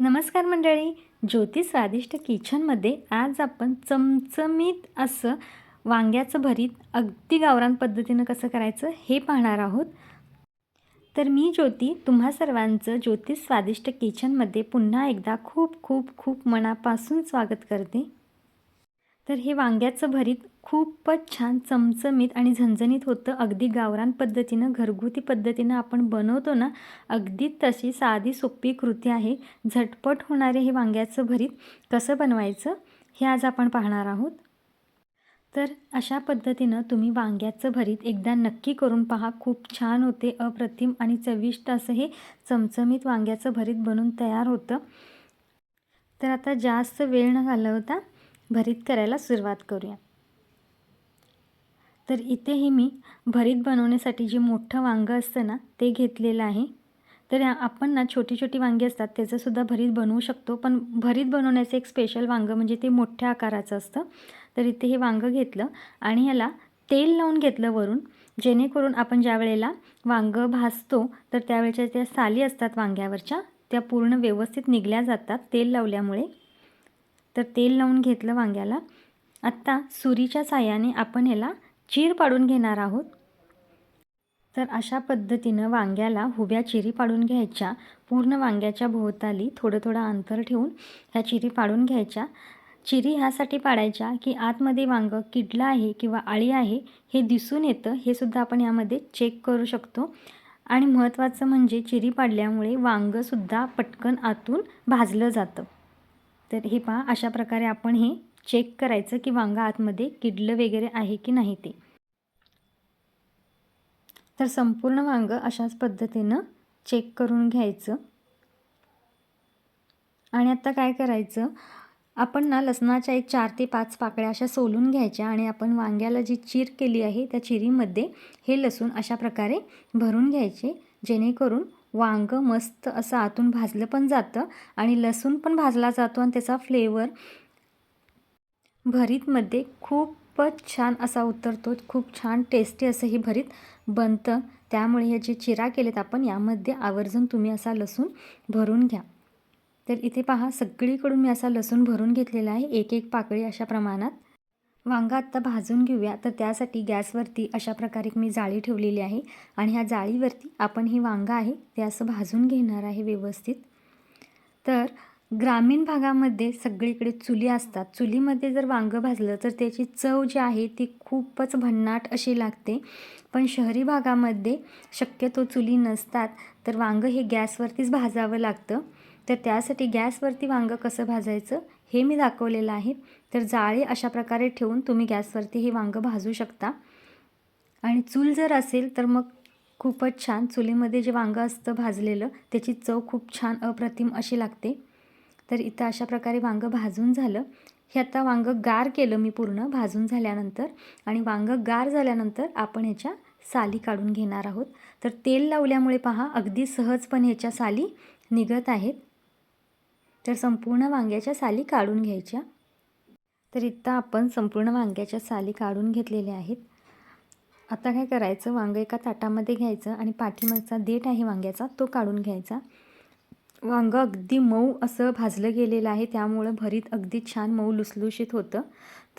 नमस्कार मंडळी. ज्योती स्वादिष्ट किचनमध्ये आज आपण चमचमीत असं वांग्याचं भरीत अगदी गावरान पद्धतीनं कसं करायचं हे पाहणार आहोत. तर मी ज्योती तुम्हा सर्वांचं ज्योती स्वादिष्ट किचनमध्ये पुन्हा एकदा खूप खूप खूप मनापासून स्वागत करते. तर हे वांग्याचं भरीत खूपच छान चमचमीत आणि झणझणीत होतं. अगदी गावरान पद्धतीनं घरगुती पद्धतीनं आपण बनवतो ना अगदी तशी साधी सोपी कृती आहे. झटपट होणारे हे वांग्याचं भरीत कसं बनवायचं हे आज आपण पाहणार आहोत. तर अशा पद्धतीनं तुम्ही वांग्याचं भरीत एकदा नक्की करून पहा. खूप छान होते अप्रतिम आणि चविष्ट असं हे चमचमीत वांग्याचं भरीत बनून तयार होतं. तर आता जास्त वेळ न घालवता भरीत करायला सुरुवात करूया. तर इथेही मी भरीत बनवण्यासाठी जे मोठं वांगं असतं ना ते घेतलेलं आहे. तर आपण ना छोटी छोटी वांगी असतात त्याचंसुद्धा भरीत बनवू शकतो. पण भरीत बनवण्याचं एक स्पेशल वांगं म्हणजे ते मोठ्या आकाराचं असतं. तर इथे हे वांगं घेतलं आणि ह्याला तेल लावून घेतलं वरून. जेणेकरून आपण ज्या वेळेला वांगं भाजतो तर त्यावेळेच्या त्या साली असतात वांग्यावरच्या त्या पूर्ण व्यवस्थित निघल्या जातात तेल लावल्यामुळे. तर तेल लावून घेतलं वांग्याला. आत्ता सुरीच्या साह्याने आपण ह्याला चीर पाडून घेणार आहोत. तर अशा पद्धतीनं वांग्याला हुब्या चिरी पाडून घ्यायच्या. पूर्ण वांग्याच्या भोवताली थोडं थोडं अंतर ठेवून ह्या चिरी पाडून घ्यायच्या. चिरी ह्यासाठी पाडायच्या की आतमध्ये वांगं किडलं आहे किंवा आळी आहे हे दिसून येतं हे सुद्धा आपण यामध्ये चेक करू शकतो. आणि महत्त्वाचं म्हणजे चिरी पाडल्यामुळे वांगंसुद्धा पटकन आतून भाजलं जातं. तर हे पहा अशा प्रकारे आपण हे चेक करायचं की वांगा आतमध्ये किडलं वगैरे आहे की नाही ते. तर संपूर्ण वांगं अशाच पद्धतीनं चेक करून घ्यायचं. आणि आता काय करायचं आपण ना लसणाच्या एक चार ते पाच पाकळ्या अशा सोलून घ्यायच्या आणि आपण वांग्याला जी चीर केली आहे त्या चिरीमध्ये हे लसूण अशा प्रकारे भरून घ्यायचे जेणेकरून वांगं मस्त असं आतून भाजलं पण जातं आणि लसूण पण भाजला जातो आणि त्याचा फ्लेवर भरीतमध्ये खूपच छान असा उतरतो. खूप छान टेस्टी असं हे भरीत बनतं. त्यामुळे हे जे चिरा केलेत आपण यामध्ये आवर्जून तुम्ही असा लसूण भरून घ्या. तर इथे पहा सगळीकडून मी असा लसूण भरून घेतलेला आहे. एक एक पाकळी अशा प्रमाणात. वांगा आत्ता भाजून घेऊया. तर त्यासाठी गॅसवरती अशा प्रकारे मी जाळी ठेवलेली आहे. आणि ह्या जाळीवरती आपण ही वांगा आहे ते असं भाजून घेणार आहे व्यवस्थित. तर ग्रामीण भागामध्ये सगळीकडे चुली असतात. चुलीमध्ये जर वांगं भाजलं तर त्याची चव जी आहे ती खूपच भन्नाट अशी लागते. पण शहरी भागामध्ये शक्यतो चुली नसतात तर वांगं हे गॅसवरतीच भाजावं लागतं. तर त्यासाठी गॅसवरती वांगं कसं भाजायचं हे मी दाखवलेलं आहे. तर जाळी अशा प्रकारे ठेवून तुम्ही गॅसवरती हे वांगं भाजू शकता. आणि चूल जर असेल तर मग खूपच छान चुलीमध्ये जे वांगं असतं भाजलेलं त्याची चव खूप छान अप्रतिम अशी लागते. तर इथं अशा प्रकारे वांगं भाजून झालं. हे आता वांगं गार केलं मी पूर्ण भाजून झाल्यानंतर आणि वांगं गार झाल्यानंतर आपण ह्याच्या साली काढून घेणार आहोत. तर तेल लावल्यामुळे पहा अगदी सहजपणे ह्याच्या साली निघत आहेत. तर संपूर्ण वांग्याच्या साली काढून घ्यायच्या. तर इथं आपण संपूर्ण वांग्याच्या साली काढून घेतलेल्या आहेत. आता काय करायचं? वांगं एका ताटामध्ये घ्यायचं आणि पाठीमागचा देठ आहे वांग्याचा तो काढून घ्यायचा. वांगं अगदी मऊ असं भाजलं गेलेलं आहे त्यामुळं भरीत अगदी छान मऊ लुसलुशीत होतं.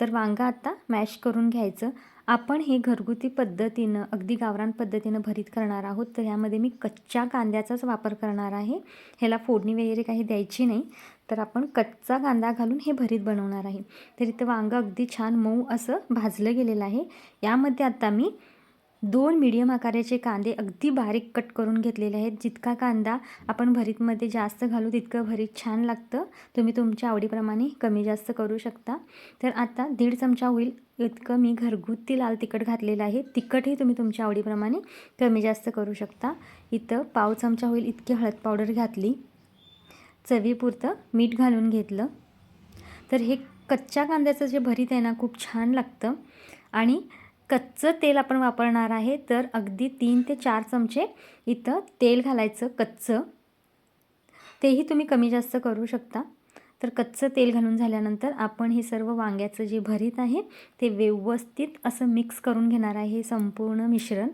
तर वांगं आता मॅश करून घ्यायचं. आपण हे घरगुती पद्धतीनं अगदी गावरान पद्धतीनं भरीत करणार आहोत तर यामध्ये मी कच्च्या कांद्याचाच वापर करणार आहे. ह्याला फोडणी वगैरे काही द्यायची नाही तर आपण कच्चा कांदा घालून हे भरीत बनवणार आहे. तर इथं वांगं अगदी छान मऊ असं भाजलं गेलेलं आहे. यामध्ये आता मी दोन मीडियम आकाराचे कांदे अगदी बारीक कट करून घेतलेले आहेत. जितका कांदा आपण भरीतमध्ये जास्त घालू तितकं भरीत छान लागतं. तुम्ही तुमच्या आवडीप्रमाणे कमी जास्त करू शकता. तर आता दीड चमचा होईल. इतकं मी घरगुती लाल तिखट घातलेलं आहे. तिखटही तुम्ही तुमच्या आवडीप्रमाणे कमी जास्त करू शकता. इथं पाव चमचा होईल. इतकी हळद पावडर घातली. चवीपुरतं मीठ घालून घेतलं. तर हे कच्च्या कांद्याचं जे भरीत आहे ना खूप छान लागतं. आणि कच्चं तेल आपण वापरणार आहे तर अगदी तीन ते चार चमचे इथं तेल घालायचं कच्चं. तेही तुम्ही कमी जास्त करू शकता. तर कच्चं तेल घालून झाल्यानंतर आपण हे सर्व वांग्याचं जे भरीत आहे ते व्यवस्थित असं मिक्स करून घेणार आहे हे संपूर्ण मिश्रण.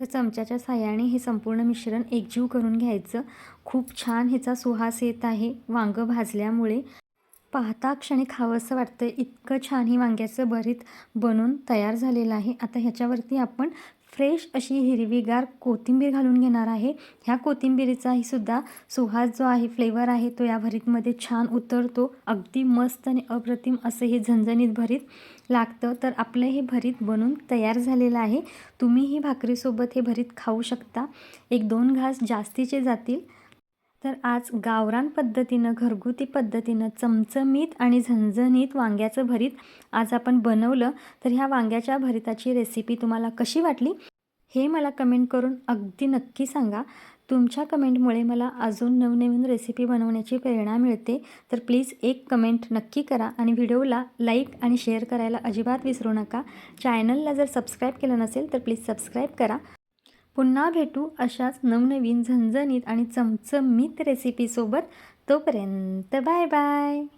तर चमच्याच्या साह्याने हे संपूर्ण मिश्रण एकजीव करून घ्यायचं. खूप छान ह्याचा सुहास येत आहे. वांगं भाजल्यामुळे पाहता क्षणी खावंसं वाटतं इतकं छान ही वांग्याचं भरीत बनून तयार झालेलं आहे. आता ह्याच्यावरती आपण फ्रेश अशी हिरवीगार कोथिंबीर घालून घेणार आहे. ह्या कोथिंबीरीचाही सुद्धा सुहास जो आहे फ्लेवर आहे तो या भरीतमध्ये छान उतरतो. अगदी मस्त आणि अप्रतिम असं हे झणझणीत भरीत लागतं. तर आपलं हे भरीत बनून तयार झालेलं आहे. तुम्हीही भाकरीसोबत हे भरीत खाऊ शकता. एक दोन घास जास्तीचे जातील. तर आज गावरान पद्धतीनं घरगुती पद्धतीनं चमचमीत आणि झणझणीत वांग्याचं भरीत आज आपण बनवलं. तर ह्या वांग्याच्या भरीताची रेसिपी तुम्हाला कशी वाटली हे मला कमेंट करून अगदी नक्की सांगा. तुमच्या कमेंटमुळे मला अजून नवनवीन रेसिपी बनवण्याची प्रेरणा मिळते. तर प्लीज एक कमेंट नक्की करा आणि व्हिडिओला लाईक आणि शेअर करायला अजिबात विसरू नका. चॅनलला जर सबस्क्राईब केलं नसेल तर प्लीज सबस्क्राईब करा. पुन्हा भेटू अशाच नवनवीन झणझणीत आणि चमचमीत रेसिपीसोबत तोपर्यंत बाय बाय.